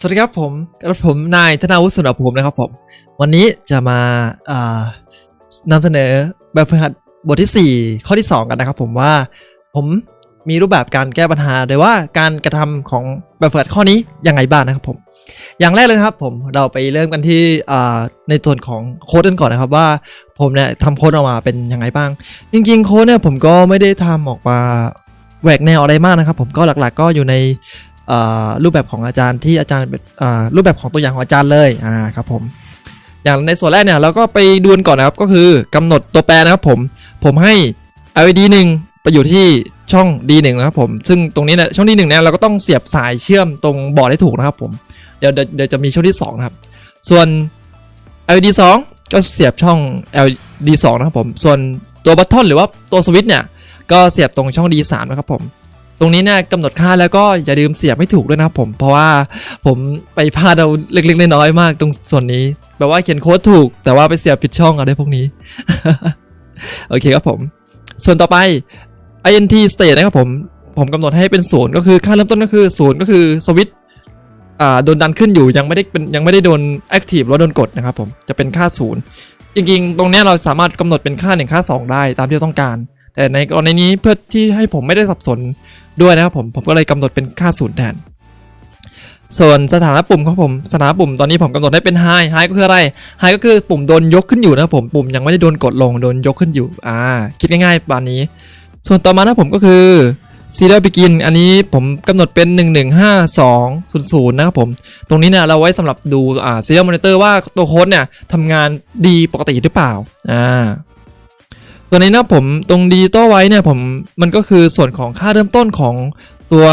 สวัสดีครับผมกับผมนายธนาวุฒิสุนทรภูมินะครับผม วันนี้จะมาานำเสนอแบบฝึกหัดบทที่ 4 ข้อที่ 2 กันนะครับผมว่าผมมีรูปแบบการแก้ปัญหาโดยว่าการกระทำของแบบฝึกหัดข้อนี้ยังไงบ้างนะครับผม อย่างแรกเลยนะครับผมเราไปเริ่มกันที่ในส่วนของโค้ดกันก่อนนะครับว่าผมเนี่ยทำโค้ดออกมาเป็นยังไงบ้าง จริงๆโค้ดเนี่ยผมก็ไม่ได้ทำออกมาแหวกแนวอะไรมากนะครับผมก็หลักๆ ก็อยู่ใน รูปแบบของอาจารย์ที่อาจารย์รูปแบบของตัวอย่างของอาจารย์เลยอ่าครับผมอย่างในส่วนแรกเนี่ยเราก็ไปดูนก่อนนะครับก็คือกำหนดตัวแปรนะครับผมผมให้ LED 1ไปอยู่ที่ช่อง D1 นะครับผมซึ่งตรงนี้เนี่ยช่อง D1 เนี่ยเราก็ต้องเสียบสายเชื่อมตรงบอร์ดให้ถูกนะครับผมเดี๋ยวเดี๋ยวเดี๋ยวจะมีช่องที่2นะครับส่วน LED 2 ก็เสียบช่อง LED 2นะครับผมส่วนตัวบัตทอนหรือว่าตัวสวิตช์เนี่ยก็เสียบตรงช่อง D3 นะครับผม ตรงนี้เนี่ยกำหนดค่าแล้วก็อย่าลืมเสียบไม่ถูกด้วยนะผม เพราะว่าผมไปพลาดเอาเล็กๆน้อยๆมากตรงส่วนนี้แบบว่าเขียนโค้ดถูก แต่ว่าไปเสียบผิดช่องอะไรพวกนี้ โอเคครับผม ส่วนต่อไป int state นะครับผม ผมกำหนดให้เป็นศูนย์ก็คือค่าเริ่มต้นก็คือศูนย์ก็คือสวิตช์อ่าโดนดันขึ้นอยู่ยังไม่ได้เป็นยังไม่ได้โดน active หรือว่าโดนกดนะครับผมจะเป็นค่าศูนย์จริงๆ ตรงนี้เราสามารถกำหนดเป็นค่าหนึ่งค่าสองได้ตามที่เราต้องการ แต่ในกรณีนี้เพื่อที่ให้ผมไม่ได้สับสน ด้วยนะครับผม ผมก็เลยกำหนดเป็นค่าศูนย์แทน ส่วนสถานะปุ่มของผมสถานะปุ่มตอนนี้ผมกำหนดให้เป็น high high ก็คืออะไร high ก็คือปุ่มโดนยกขึ้นอยู่นะครับผมปุ่มยังไม่ได้โดนกดลงโดนยกขึ้นอยู่อ่าคิดง่ายๆประมาณนี้ ส่วนต่อมานะผมก็คือ serial begin อันนี้ผมกำหนดเป็น 115200นะครับผม ตรงนี้เนี่ยเราไว้สำหรับดูอ่า serial monitor ว่าตัวโค้ดเนี่ยทำงานดีปกติหรือเปล่าอ่า ตัวนี้นะผมตรงดิจิตอลไว้เนี่ยผมมันก็คือส่วนของค่าเริ่มต้นของตัว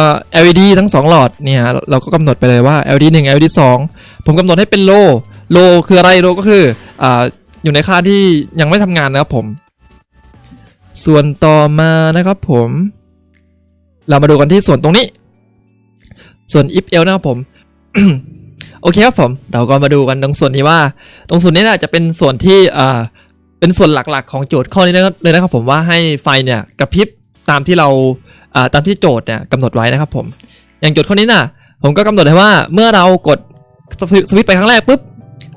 LED ทั้ง 2 หลอดเนี่ยเราก็กำหนดไปเลยว่า LED 1 LED 2 ผมกำหนดให้เป็นโลโลคืออะไรโลก็คืออ่าอยู่ในค่าที่ยังไม่ทำงานนะครับผม ส่วนต่อมานะครับผม เรามาดูกันที่ส่วนตรงนี้ ส่วน if else นะครับผมโอเคครับผม เราก็มาดูกันตรงส่วนนี้ว่า ตรงส่วนนี้นะจะเป็นส่วนที่อ่า เป็นส่วนหลักๆของโจทย์ข้อนี้เลยนะครับผมว่าให้ไฟเนี่ยกระพริบตามที่เราตามที่โจทย์เนี่ยกำหนดไว้นะครับผมอย่างโจทย์ข้อนี้น่ะ ผมก็กำหนดให้ว่าเมื่อเรากดสวิตช์ไปครั้งแรกปุ๊บ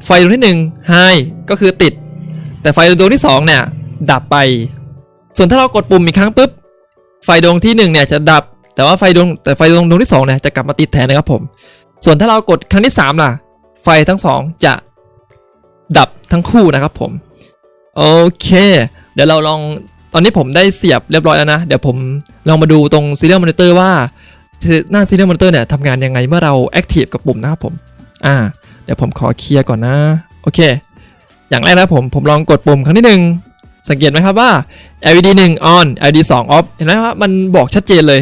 ไฟดวงที่1 high ก็คือติด แต่ไฟดวงที่2เนี่ยดับไป ส่วนถ้าเรากดปุ่มอีกครั้งปุ๊บไฟดวงที่1เนี่ยจะดับ แต่ว่าไฟดวงแต่ไฟดวงดวงที่2เนี่ยจะกลับมาติดแทนนะครับผม ส่วนถ้าเรากดครั้งที่สามล่ะ ไฟทั้งสองจะดับทั้งคู่นะครับผม โอเค เดี๋ยวเราลองตอนนี้ผมได้เสียบเรียบร้อยแล้วนะ เดี๋ยวผมลองมาดูตรง serial monitor ว่าหน้า serial monitor เนี่ยทำงานยังไงเมื่อเรา active กับปุ่มนะครับผม อ่า เดี๋ยวผมขอเคลียร์ก่อนนะ โอเค อย่างแรกนะผม ผมลองกดปุ่มครั้งที่หนึ่งสังเกตไหมครับว่า LED 1 on LED 2 off เห็นไหมว่ามันบอกชัดเจนเลย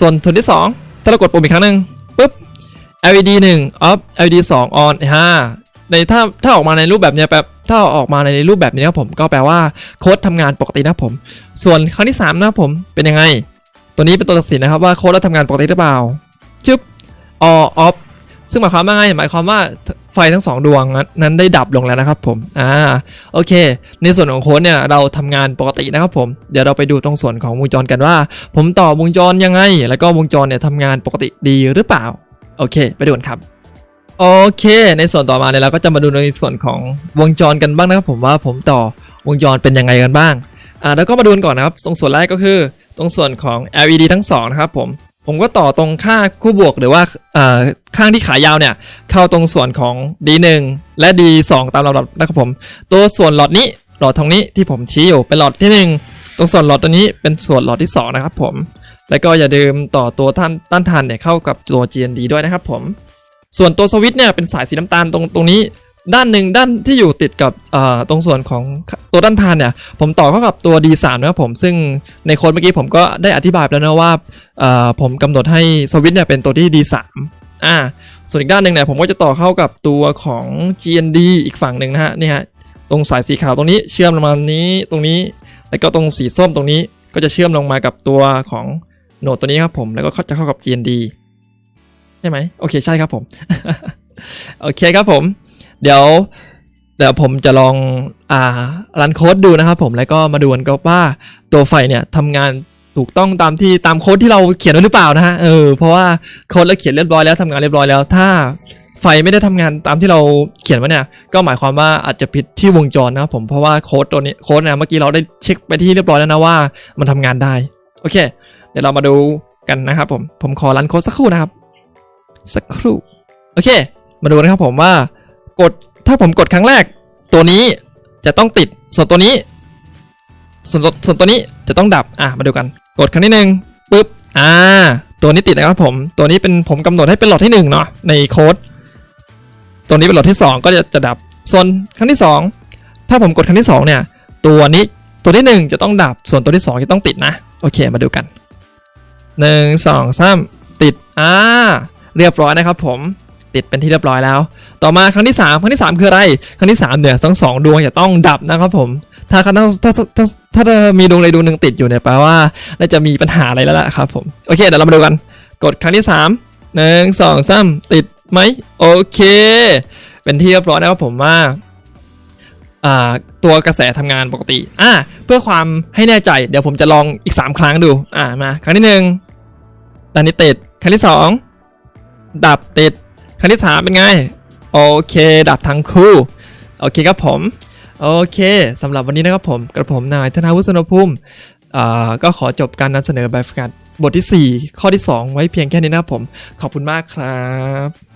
ส่วนส่วนที่ 2 ถ้าเรากดปุ่มอีกครั้งหนึ่งปุ๊บ LED 1 off LED 2 on ฮ่าในถ้าถ้าออกมาในรูปแบบเนี้ยแบบ ถ้าออกมาในรูปแบบนี้นะครับผมก็แปลว่าโค้ดทำงานปกตินะครับผม ส่วนครั้งที่3นะครับผมเป็นยังไง ตัวนี้เป็นตัวตัดสินนะครับว่าโค้ดเราทำงานปกติหรือเปล่าจึ๊บ on off ซึ่งหมายความว่าไงหมายความว่าไฟทั้งสองดวงนั้นได้ดับลงแล้วนะครับผม อ่า โอเค ในส่วนของโค้ดเนี่ยเราทำงานปกตินะครับผม เดี๋ยวเราไปดูตรงส่วนของวงจรกันว่า ผมต่อวงจรยังไง แล้วก็วงจรเนี่ยทำงานปกติดีหรือเปล่า โอเค ไปดูกันครับ โอเค ในส่วนต่อมาเนี่ยเราก็จะมาดูในส่วนของวงจรกันบ้างนะครับผมว่าผมต่อวงจรเป็นยังไงกันบ้างอ่าแล้วก็มาดูกันก่อนนะครับ ตรงส่วนแรกก็คือ ตรงส่วนของ LED ทั้งสองนะครับผมผมก็ต่อตรงค่าคู่บวกหรือว่าอ่าข้างที่ขายาวเนี่ย เข้าตรงส่วนของ D1 และ D2 ตามลำดับนะครับผม ตัวส่วนหลอดนี้หลอดตรงนี้ที่ผมชี้อยู่เป็นหลอดที่ 1 ตรงส่วนหลอดตัวนี้เป็นส่วนหลอดที่ 2 นะครับผม แล้วก็อย่าลืมต่อตัวท่านต้านทานเนี่ยเข้ากับตัว GND ด้วยนะครับผม ส่วนตัวสวิตช์เนี่ยเป็นสายสีน้ำตาลตรงตรงนี้ ด้านหนึ่งด้านที่อยู่ติดกับอ่าตรงส่วนของตัวด้านทานเนี่ยผมต่อเข้ากับตัว D3 นะครับผมซึ่งในโค้ดเมื่อกี้ผมก็ได้อธิบายแล้วนะว่าอ่าผมกำหนดให้สวิตช์เนี่ยเป็นตัวที่ D3 อ่าส่วนอีกด้านหนึ่งเนี่ยผมก็จะต่อเข้ากับตัวของ GND อีกฝั่งหนึ่งนะฮะนี่ฮะตรงสายสีขาวตรงนี้เชื่อมลงมานี้ตรงนี้ แล้วก็ตรงสีส้มตรงนี้ก็จะเชื่อมลงมากับตัวของโหนดตัวนี้ครับผมแล้วก็จะเข้ากับ GND ใช่ไหมโอเคใช่ครับผม โอเคครับผม เดี๋ยวเดี๋ยวผมจะลองอ่ารันโค้ดดูนะครับผมแล้วก็มาดูกันก็ว่าตัวไฟเนี่ยทำงานถูกต้องตามที่ตามโค้ดที่เราเขียนไว้หรือเปล่านะฮะเออเพราะว่าโค้ดเราเขียนเรียบร้อยแล้วทำงานเรียบร้อยแล้ว ถ้าไฟไม่ได้ทำงานตามที่เราเขียนไว้เนี่ย ก็หมายความว่าอาจจะผิดที่วงจรนะครับผมเพราะว่าโค้ดตัวนี้โค้ดเนี่ยเมื่อกี้เราได้เช็คไปที่เรียบร้อยแล้วนะว่ามันทำงานได้ โอเค เดี๋ยวเรามาดูกันนะครับผมผมขอรันโค้ดสักครู่นะครับ สักครู่ โอเค มาดูนะครับผมว่ากดถ้าผมกดครั้งแรก ตัวนี้จะต้องติดส่วนตัวนี้ ส่วนส่วนตัวนี้จะต้องดับอะมาดูกัน กดครั้งที่หนึ่งปุ๊บอ่าตัวนี้ติดนะครับผม ตัวนี้เป็นผมกำหนดให้เป็นหลอดที่หนึ่งเนาะในโค้ดตัวนี้เป็นหลอดที่สองก็จะจะดับส่วนครั้งที่สองถ้าผมกดครั้งที่สองเนี่ย ตัวนี้ตัวที่หนึ่งจะต้องดับส่วนตัวที่สองจะต้องติดนะ โอเคมาดูกันหนึ่งสองสามติดอ่า เรียบร้อยนะครับผมติดเป็นที่เรียบร้อยแล้ว ต่อมาครั้งที่ 3 ครั้งที่ 3 คืออะไร ครั้งที่ 3 เนี่ยทั้งสองดวงจะต้องดับนะครับผม ถ้าครั้งถ้าถ้าถ้าถ้าถ้ามีดวงใดดวงหนึ่งติดอยู่เนี่ยแปลว่าน่าจะมีปัญหาอะไรแล้วล่ะครับผม โอเคเดี๋ยวเรามาดูกัน กดครั้งที่3หนึ่งสองสามติดไหมโอเค เป็นที่เรียบร้อยนะครับผมว่าตัวกระแสทำงานปกติอ่าเพื่อความให้แน่ใจเดี๋ยวผมจะลองอีก 3 ครั้งดูอ่ามาครั้งที่หนึ่งด้านนี้ติดครั้งที่ 2 ดับติดครั้งที่ 3 เป็นไง โอเค ดับทั้งคู่ โอเคครับผม โอเคสำหรับวันนี้นะครับผม กระผมนายธนาวุฒิสนภูมิก็ขอจบการนำเสนอแบบฝึกหัดบทที่ 4 ข้อที่ 2 ไว้เพียงแค่นี้นะครับผม ขอบคุณมากครับ